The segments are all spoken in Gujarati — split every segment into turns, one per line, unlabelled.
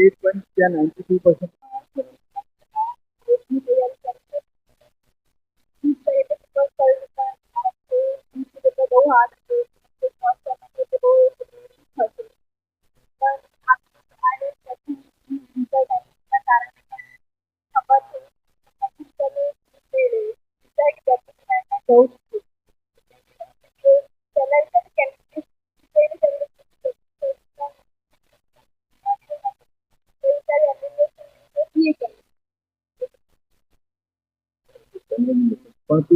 88.92%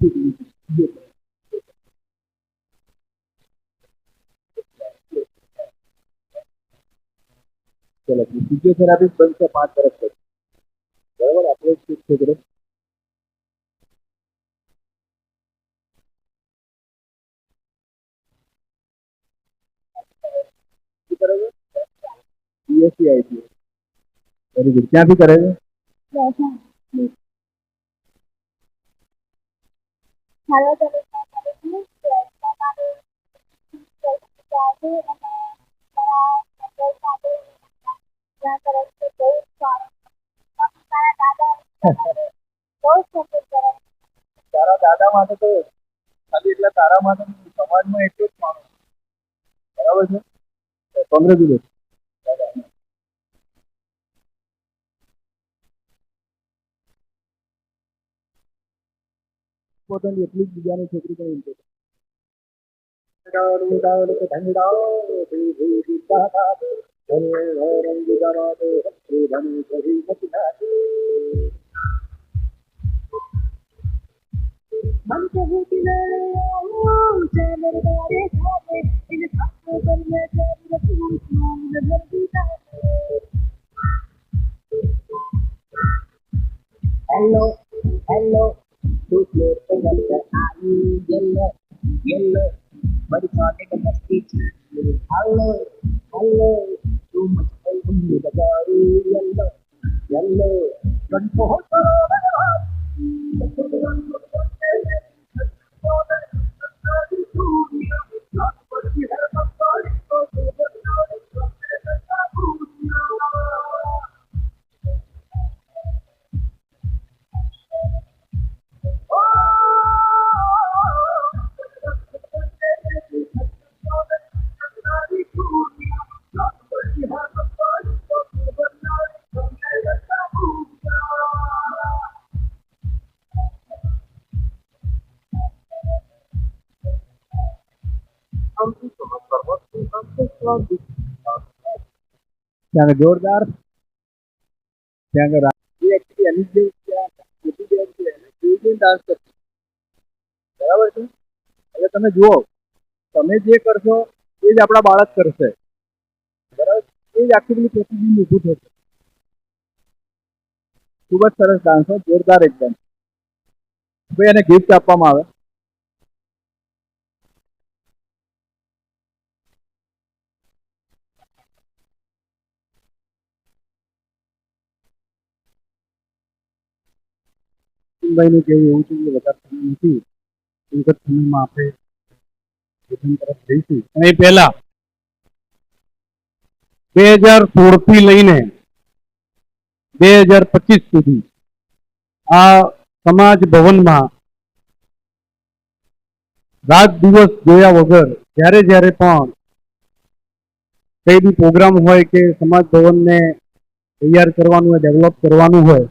ચલો ફિઝિયોથેરાપી બનશે પાંચ વર્ષ પછી બરાબર આપણે શું છે બીએસસી આઈટી વેરી ગુડ ક્યાંથી કરે છે
સારા તરીકે કરે છે ટ્વેલ્થમાં મારે certificate આવે અને મારા મધર સાથે ત્યાં તરફથી બહુ જ સારું મમ્મી મારા દાદા બહુ જ સપોર્ટ કરે
તારા દાદા માટે તો ખાલી એટલા તારા માટે નહીં, સમાજમાં એટલું જ માણસ બરાબર છે કોંગ્રેચ્યુલેશન ઇમ્પોર્ટન્ટ એટલી જ બીજાની છોકરી પણ ઇમ્પોર્ટન્ટ
મન เลยมันโคตร
ત્યાં જોરદાર. ત્યાં આગળ રા- એ એની ડાન્સ કરશે. બરાબર છે? એટલે તમે જુઓ, તમે જે કરશો એ જ આપણા બાળક કરશે. બરાબર? એ જ આખી પેલી પ્રતિબિંબ ઊભું થશે ખૂબ જ સરસ ડાન્સ હોય જોરદાર એકદમ. ભાઈ, એને ગિફ્ટ આપવામાં આવે. ભાઈનું કહેવું એવું છે કે વધારે સમય નથી. ટૂંક સમયમાં આપણે ભોજન તરફ જઈશું.
અને એ પહેલા બે હજાર સોળથી લઈને બે હજાર પચીસ સુધી આ સમાજ ભવનમાં રાત દિવસ જોયા વગર જ્યારે જ્યારે પણ કઈ બી પ્રોગ્રામ હોય કે સમાજ ભવનને તૈયાર કરવાનું હોય, ડેવલપ કરવાનું હોય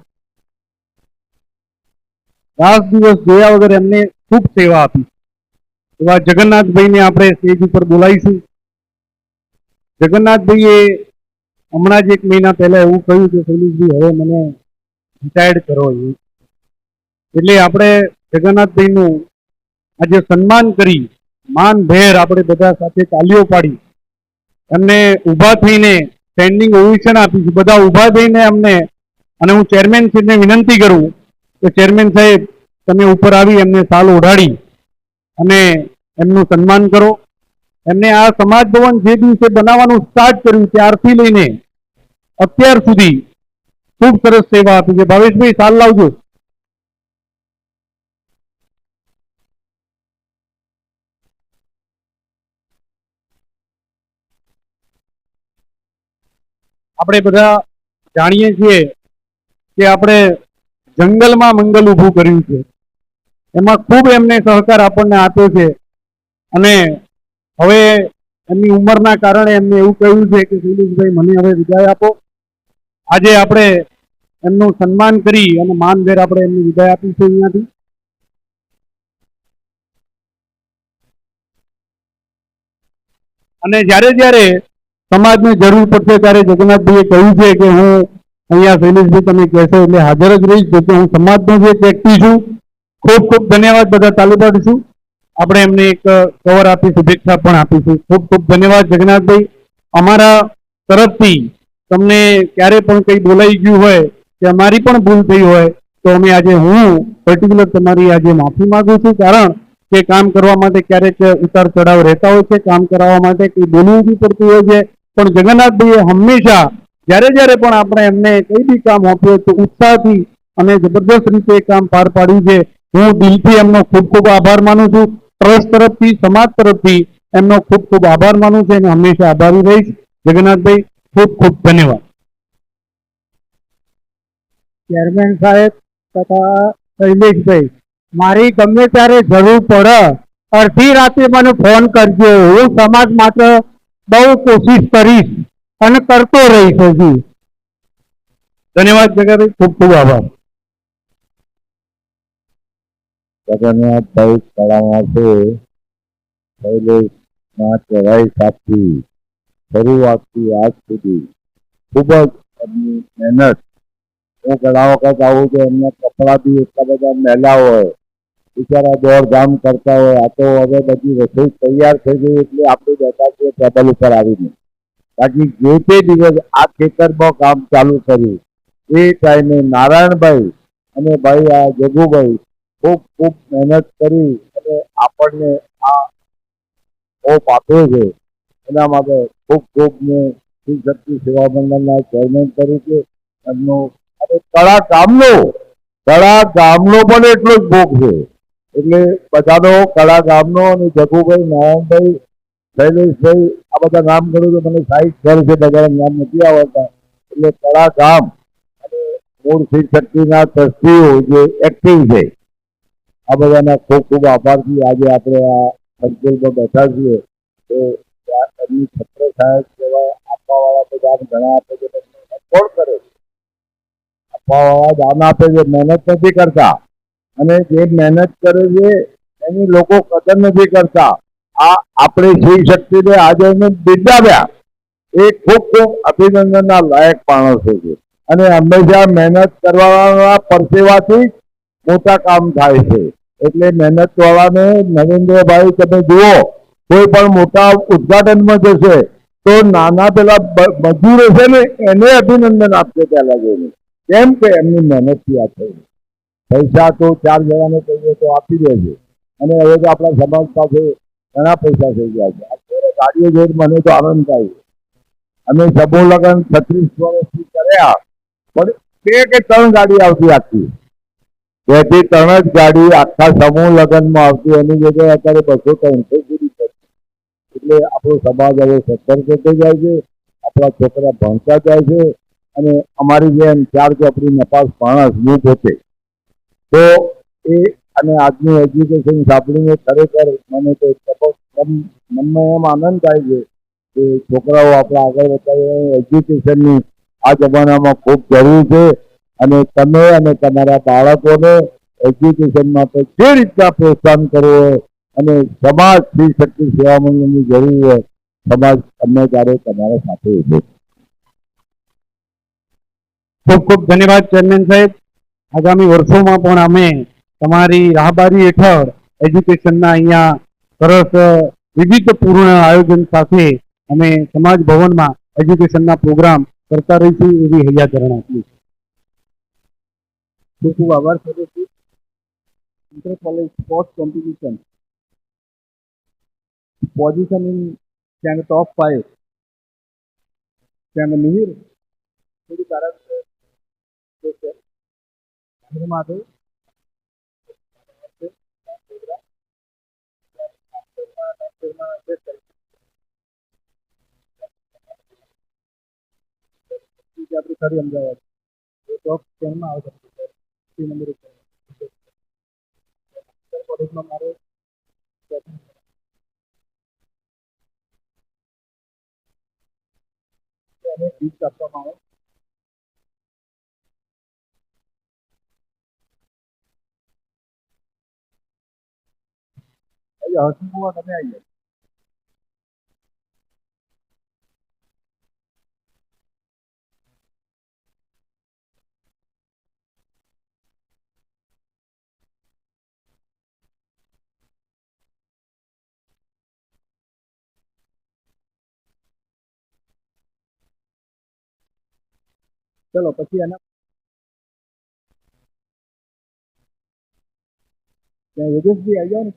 રાત દિવસ જોયા વગર એમને ખૂબ સેવા આપી. એવા જગન્નાથભાઈને આપણે સ્ટેજ ઉપર બોલાવીશું. જગન્નાથભાઈએ હમણાં જ એક મહિના પહેલા એવું કહ્યું કે શૈલેષભાઈ હવે મને રિટાયર્ડ કરો એવું એટલે આપણે જગન્નાથભાઈનું આજે સન્માન કરી માનભેર આપણે બધા સાથે તાલીઓ પાડી. એમને ઊભા થઈને સ્ટેન્ડિંગ ઓવેશન આપીશું બધા ઊભા થઈને અમને અને હું ચેરમેન શ્રીને વિનંતી કરું કે ચેરમેન સાહેબ, તમે ઉપર આવી, એમને સાલ ઓઢાડી અને એમનું સન્માન કરો. એમને આ સમાજ ભવન જે દિવસે બનાવવાનું સ્ટાર્ટ કર્યું, ત્યારથી લઈને અત્યાર સુધી ખૂબ સરસ સેવા આપી છે. ભાવેશભાઈ, સાલ લાવજો. આપણે બધા જાણીએ છીએ કે આપણે જંગલમાં મંગલ ઊભું કર્યું છે. એમાં ખૂબ એમને સહકાર આપણને આપ્યો છે. અને હવે એમની ઉંમરના કારણે એમને એવું કહ્યું છે કે, શૈલેષભાઈ, મને હવે વિદાય આપો. આજે આપણે એમનું સન્માન કરી અને માનભેર આપણે એમની વિદાય આપીશું અહીંયાથી. અને જ્યારે જ્યારે સમાજને જરૂર પડશે ત્યારે જગન્નાથભાઈએ કહ્યું છે કે, હું અહીંયા શૈલેષભાઈ તમે કહેશો એટલે હાજર જ રહીશ જો કે હું સમાજનો જે વ્યક્તિ છું, ખૂબ ખૂબ ધન્યવાદ બધા તાલી છું. આપણે એમને એક કવર આપી, શુભેચ્છા પણ આપીશું. ખૂબ ખૂબ ધન્યવાદ જગન્નાથભાઈ. અમારા તરફથી તમને ક્યારે પણ કંઈ બોલાઈ ગયું હોય, કે અમારી પણ ભૂલ થઈ હોય, તો અમે આજે હું પર્ટિક્યુલર તમારી આજે માફી માંગુ છું. કારણ કે કામ કરવા માટે ક્યારેક ઉતાર ચઢાવ રહેતા હોય છે, કામ કરાવવા માટે કંઈ બોલવું બી પડતું હોય છે. પણ જગન્નાથભાઈએ હંમેશા જ્યારે જ્યારે પણ આપણે એમને કઈ બી કામ આપ્યું તો ઉત્સાહથી અને જબરદસ્ત રીતે કામ પાર પાડ્યું છે. હું દિલથી એમનો ખૂબ ખૂબ આભાર માનું છું. ટ્રસ્ટ તરફથી, સમાજ તરફથી એમનો ખૂબ ખૂબ આભાર માનું છું અને હંમેશા આભારી રહીશ. જગન્નાથભાઈ, ખૂબ ખૂબ ધન્યવાદ.
ચેરમેન સાહેબ તથા શૈલેષભાઈ, મારી ગમે ત્યારે જરૂર પડે, અડધી રાતે મને ફોન કરજો. હું સમાજ માટે બહુ કોશિશ કરીશ. અને કરતો રહીશ હજી
ધન્યવાદ જગાભાઈ ખૂબ ખૂબ આભાર
જગન્નાથભાઈ કળામાં છે શૈલેષના કહેવાય સાથી શરૂઆતથી આજ સુધી ખૂબ જ એમની મહેનત હું ઘણા વખત આવું તો એમના કપડાં બી એટલા બધા મેલા હોય બિચારા દોડધામ કરતા હોય આ તો હવે બધી રસોઈ તૈયાર થઈ ગઈ એટલે આપણે બેઠા છીએ ટેબલ ઉપર આવીને બાકી જે તે દિવસ આ ખેતરમાં કામ ચાલુ કર્યું, એ ટાઈમે નારાયણભાઈ અને ભાઈ આ જગુભાઈ ખૂબ ખૂબ મહેનત કરી અને આપણને આ ઓપ આપ્યો છે. એના માટે ખૂબ ખૂબ મેં શ્રી શક્તિ સેવા મંડળના ચેરમેન તરીકે એમનો અને કળા ગામનો કળા ગામનો પણ એટલો જ ભોગ છે. એટલે બધાનો કળા ગામનો અને જગુભાઈ, નારાયણભાઈ, શૈલેષભાઈ આ બધા નામ કરું તો મને સાઈઠ ઘર છે બધા નામ નથી આવડતા. એટલે કળા ગામ અને મૂળ શ્રી શક્તિના ટ્રસ્ટીઓ જે એક્ટિવ છે, આ બધાના ખૂબ ખૂબ આભારથી આજે આપણે આ સંકુલમાં બેઠા છીએ. તો ત્યાં એમની છત્ર સાહેબ કહેવાય આપવાવાળા તો દાન ઘણા આપે છે, પણ મહેનત કોણ કરે છે? આપવાવાળા દાન આપે છે, મહેનત નથી કરતા. અને જે મહેનત કરે છે, એની લોકો કદર નથી કરતા. આ આપણે શિવ શક્તિને આજે એને બિરદાવ્યા એ ખૂબ ખૂબ અભિનંદનના લાયક માણસો છે અને હંમેશા મહેનત કરવાના પરસેવાથી મોટા કામ થાય છે. એટલે મહેનત વાળાને નરેન્દ્રભાઈ તમે જુઓ, કોઈ પણ મોટા ઉદઘાટનમાં જશે તો નાના પેલા મજૂરો છે ને એને અભિનંદન આપશે પહેલા જોઈને. કેમ કે એમની મહેનતથી આ થઈ પૈસા તો ચાર જણાને કહીએ તો આપી દે અને હવે તો આપણા સમાજ પાસે ઘણા પૈસા થઈ ગયા છે. અત્યારે ગાડીઓ જોઈને મને તો આનંદ થાય અમે સબો લગ્ન છત્રીસ વર્ષથી કર્યા, પણ બે કે ત્રણ ગાડી આવતી આખી. બેથી ત્રણ જ ગાડી આખા સમૂહ લગ્નમાં આવતી, એની જગ્યાએ અત્યારે બસો ત્રણસો સુધી છે એટલે આપણો સમાજ હવે સત્તર થતો જાય છે, આપણા છોકરા ભણતા જાય છે, અને અમારી જેમ ચાર ચોપડી નપાસ માણસ હું પોતે તો એ અને આજનું એજ્યુકેશન સાંભળીને ખરેખર મને તો મનમાં એમ આનંદ થાય છે કે છોકરાઓ આપણા આગળ વધારે એજ્યુકેશનની આ જમાનામાં ખૂબ જરૂર છે અને તમે અને તમારા બાળકોને એજ્યુકેશન માટે જે રીતના પ્રોત્સાહન કરવું હોય અને સમાજ શ્રી શક્તિ સેવા મંડળની જરૂર હોય, સમાજ તમને ત્યારે તમારા સાથે ઊભો.
ખૂબ ખૂબ ધન્યવાદ, ચેરમેન સાહેબ આગામી વર્ષોમાં પણ અમે તમારી રાહબારી હેઠળ એજ્યુકેશનના અહીંયા સરસ વિવિધપૂર્ણ આયોજન સાથે અમે સમાજ ભવનમાં એજ્યુકેશનના પ્રોગ્રામ કરતા રહીશું એવી હૈયાધારણા આપીએ છીએ
ખૂબ ખૂબ આભાર સદસ્ય inter college sports competition position in ત્યાં ટોપ ફાઈવ ત્યાં મિહિર થોડી કારણ છે છે માટે આપણી ખરી અમદાવાદ ટોપ ટેનમાં આવે છે થ્રી નંબર ઉપર કોલેજમાં મારે અને ગિફ્ટ આપવામાં તમે આવી ચલો પછી ત્યાં યોગેશભાઈ આવી જાઓ ને.